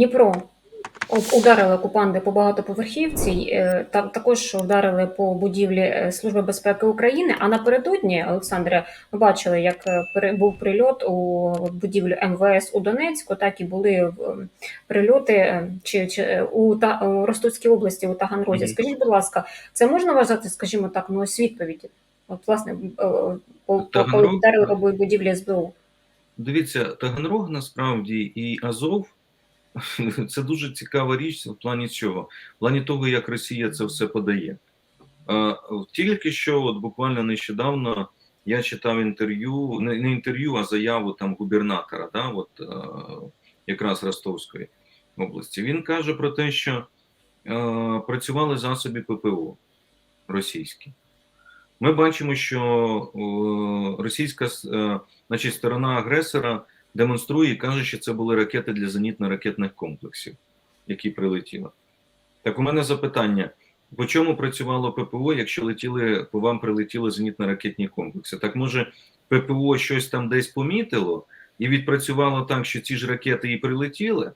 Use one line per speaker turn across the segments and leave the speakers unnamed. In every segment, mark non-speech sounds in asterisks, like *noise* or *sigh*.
Дніпро ударили окупанти по багатоповерхівці, е, та також ударили по будівлі е, Служби безпеки України. А напередодні, Олександре, ми бачили, як е, був прильот у будівлю МВС у Донецьку, так і були прильоти чи, чи у, та, у Ростовській області у Таганрозі. Скажіть, будь ласка, це можна вважати, скажімо так, ну ось відповідь? От, власне, по- по- вдарили по будівлі СБУ.
Дивіться, Таганрог насправді і Азов *laughs* це дуже цікава річ в плані чого? В плані того, як Росія це все подає. Тільки що, от буквально нещодавно, я читав інтерв'ю, не інтерв'ю, а заяву там губернатора, да, от, е, якраз Ростовської області. Він каже про те, що е, працювали засоби ППО російські. Ми бачимо, що російська е, значить, сторона агресора демонструє і каже, що це були ракети для зенітно-ракетних комплексів, які прилетіли. Так, у мене запитання: по чому працювало ППО, якщо летіли, по вам прилетіли зенітно-ракетні комплекси? Так може ППО щось там десь помітило і відпрацювало так, що ці ж ракети і прилетіли?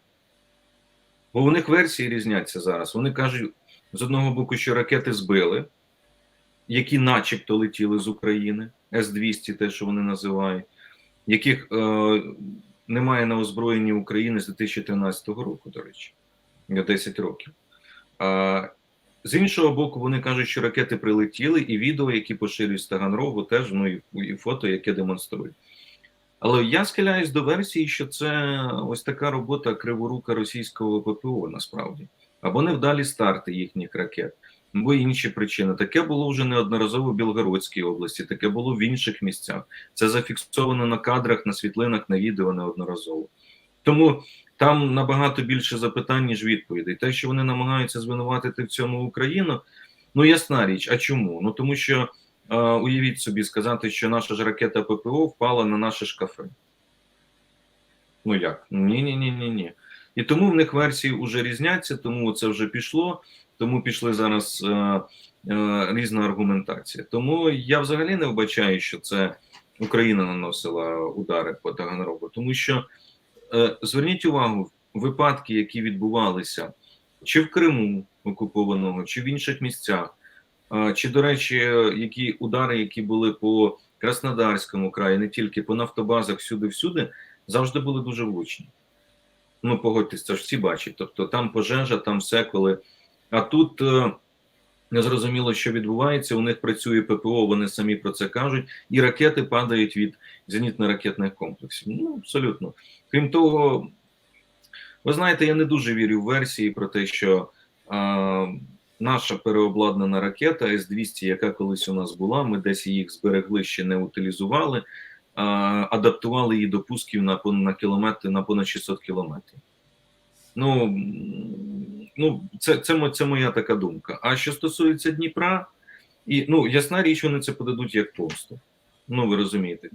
Бо у них версії різняться зараз. Вони кажуть з одного боку, що ракети збили, які начебто летіли з України, С-200, те, що вони називають, яких е, немає на озброєнні України з 2013 року, до речі, на 10 років. А, з іншого боку, вони кажуть, що ракети прилетіли, і відео, які поширюють з Таганрогу, теж ну і, і фото, яке демонструють. Але я схиляюсь до версії, що це ось така робота криворука російського ППО насправді, або невдалі старти їхніх ракет, або інші причини. Таке було вже неодноразово в Білгородській області, таке було в інших місцях. Це зафіксовано на кадрах, на світлинах, на відео неодноразово. Тому там набагато більше запитань, ніж відповідей. Те, що вони намагаються звинуватити в цьому Україну, ну ясна річ. А чому? Ну тому що е, уявіть собі сказати, що наша ж ракета ППО впала на наше ж кафе. Ну як? Ні, ні, ні, ні, ні. І тому в них версії вже різняться, тому це вже пішло, тому пішли зараз е, е, різна аргументація. Тому я взагалі не вбачаю, що це Україна наносила удари по Таганрогу, тому що е, зверніть увагу, випадки, які відбувалися чи в Криму окупованого, чи в інших місцях, е, чи, до речі, які удари, які були по Краснодарському краї, не тільки по нафтобазах, всюди-всюди, завжди були дуже влучні. Ну, погодьтесь, це ж всі бачать. Тобто там пожежа, там все коли. А тут е, незрозуміло, що відбувається. У них працює ППО, вони самі про це кажуть, і ракети падають від зенітно-ракетних комплексів. Ну, абсолютно. Крім того, ви знаєте, я не дуже вірю в версії про те, що а, наша переобладнана ракета С-200, яка колись у нас була, ми десь їх зберегли, ще не утилізували, адаптували її до пусків на, на кілометри на понад 600 кілометрів. Ну, ну це, це, це моя така думка. А що стосується Дніпра, і ну, ясна річ, вони це подадуть як помсту. Ну, ви розумієте.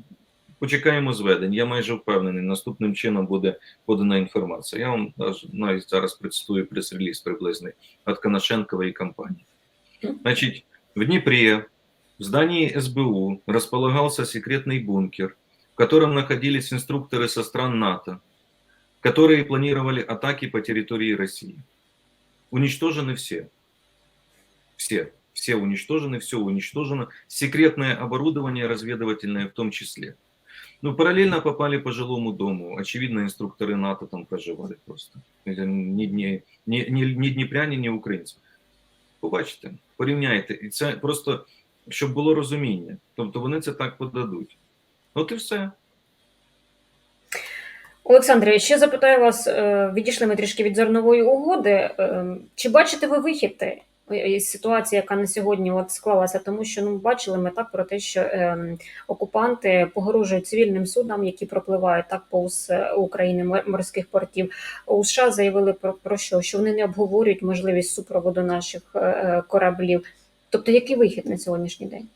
Почекаємо зведень. Я майже впевнений, наступним чином буде подана інформація. Я вам навіть зараз представую прес-реліз приблизний від Коношенкової компанії. Значить, в Днепре, в здании СБУ, располагался секретный бункер, в котором находились инструкторы со стран НАТО, которые планировали атаки по территории России. Уничтожены все. Все. Все уничтожены, все уничтожено. Секретное оборудование разведывательное в том числе. Ну, параллельно попали по жилому дому. Очевидно, инструкторы НАТО там проживали просто. Это Ні, ні, ні, ні, ні дніпряні, ні українці. Побачите, порівняйте. І це просто, щоб було розуміння. Тобто вони це так подадуть. От і все.
Олександре, ще запитаю вас, е, відійшли ми трішки від зернової угоди. Е, Чи бачите ви вихід е, із ситуації, яка на сьогодні от склалася? Тому що ну бачили ми так про те, що окупанти погрожують цивільним судам, які пропливають так повз України мор- морських портів. У США заявили про, про що? Що вони не обговорюють можливість супроводу наших кораблів. Тобто, який вихід на сьогоднішній день?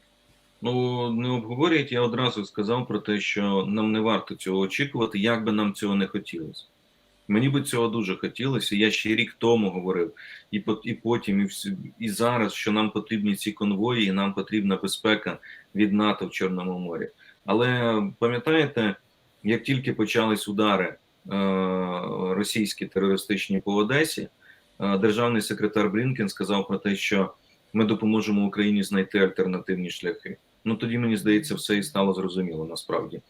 Ну, не обговорюють, я одразу сказав про те, що нам не варто цього очікувати, як би нам цього не хотілося. Мені би цього дуже хотілося. Я ще рік тому говорив, і і потім, і, і зараз, що нам потрібні ці конвої, і нам потрібна безпека від НАТО в Чорному морі. Але пам'ятаєте, як тільки почались удари російські терористичні по Одесі, е, державний секретар Блінкен сказав про те, що ми допоможемо Україні знайти альтернативні шляхи. Ну тоді мені здається, все і стало зрозуміло насправді.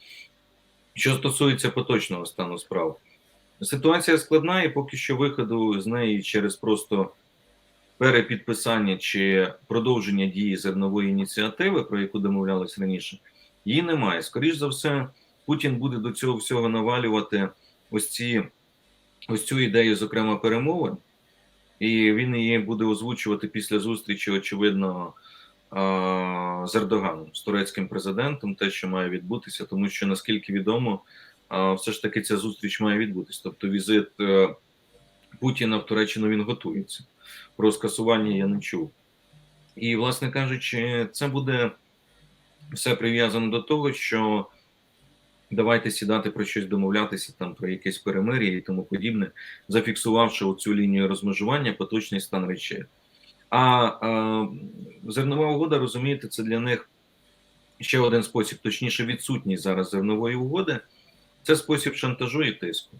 Що стосується поточного стану справ, ситуація складна, і поки що виходу з неї через просто перепідписання чи продовження дії зернової ініціативи, про яку домовлялись раніше, її немає. Скоріше за все, Путін буде до цього всього навалювати ось ці ось цю ідею, зокрема, перемовин, і він її буде озвучувати після зустрічі, очевидно, з Ердоганом, з турецьким президентом, те, що має відбутися, тому що наскільки відомо, все ж таки ця зустріч має відбутися. Тобто, візит е, Путіна в Туреччину він готується. Про скасування я не чув. І, власне кажучи, це буде все прив'язано до того, що давайте сідати про щось домовлятися, там про якесь перемир'я і тому подібне, зафіксувавши оцю лінію розмежування, поточний стан речей. А е, зернова угода, розумієте, це для них ще один спосіб, точніше, відсутність зараз зернової угоди, це спосіб шантажу і тиску.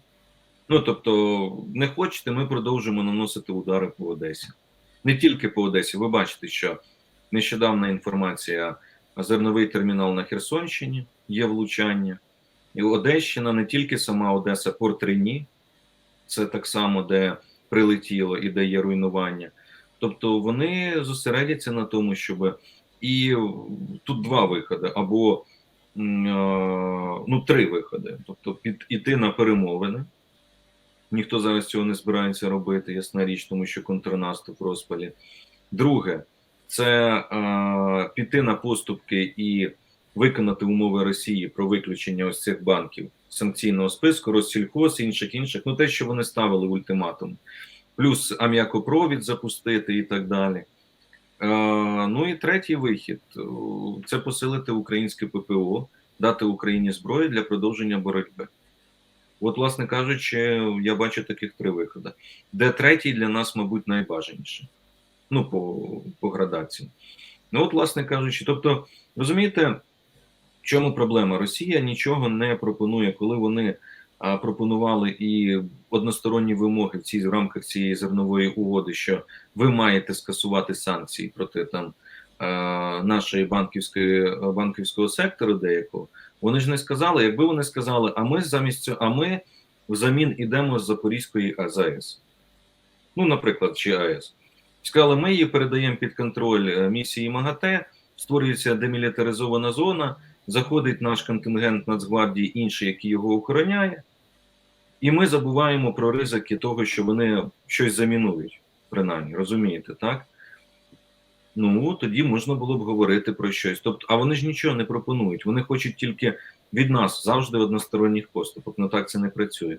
Ну тобто, не хочете, ми продовжимо наносити удари по Одесі. Не тільки по Одесі. Ви бачите, що нещодавна інформація зерновий термінал на Херсонщині є влучання, і Одещина не тільки сама Одеса, Порт Рені, це так само, де прилетіло і де є руйнування. Тобто вони зосередяться на тому, щоб і тут два виходи, або е, ну, три виходи. Тобто, під іти на перемовини. Ніхто зараз цього не збирається робити, ясна річ, тому що контрнаступ в розпалі. Друге, це е, піти на поступки і виконати умови Росії про виключення ось цих банків санкційного списку, Россільхоз, інших інших, ну те, що вони ставили ультиматум, плюс ам'якопровід запустити і так далі. Е, ну і третій вихід це посилити українське ППО, дати Україні зброю для продовження боротьби. От, власне кажучи, я бачу таких три виходи. Де третій для нас, мабуть, найбажаніше. Ну, по, по градації. Ну, от, власне кажучи, тобто, розумієте, чому проблема? Росія нічого не пропонує, коли вони пропонували і односторонні вимоги в цій в рамках цієї зернової угоди, що ви маєте скасувати санкції проти там нашої банківської банківського сектору деякого. Вони ж не сказали, якби вони сказали, а ми замість цього, а ми взамін ідемо з Запорізької АЗС. Ну, наприклад, чи АЕС. Сказали, ми її передаємо під контроль е, місії МАГАТЕ, створюється демілітаризована зона, заходить наш контингент Нацгвардії, інший, який його охороняє, і ми забуваємо про ризики того, що вони щось замінують, принаймні, розумієте, так? Ну, тоді можна було б говорити про щось. Тобто, а вони ж нічого не пропонують. Вони хочуть тільки від нас завжди односторонніх поступок. Ну так це не працює.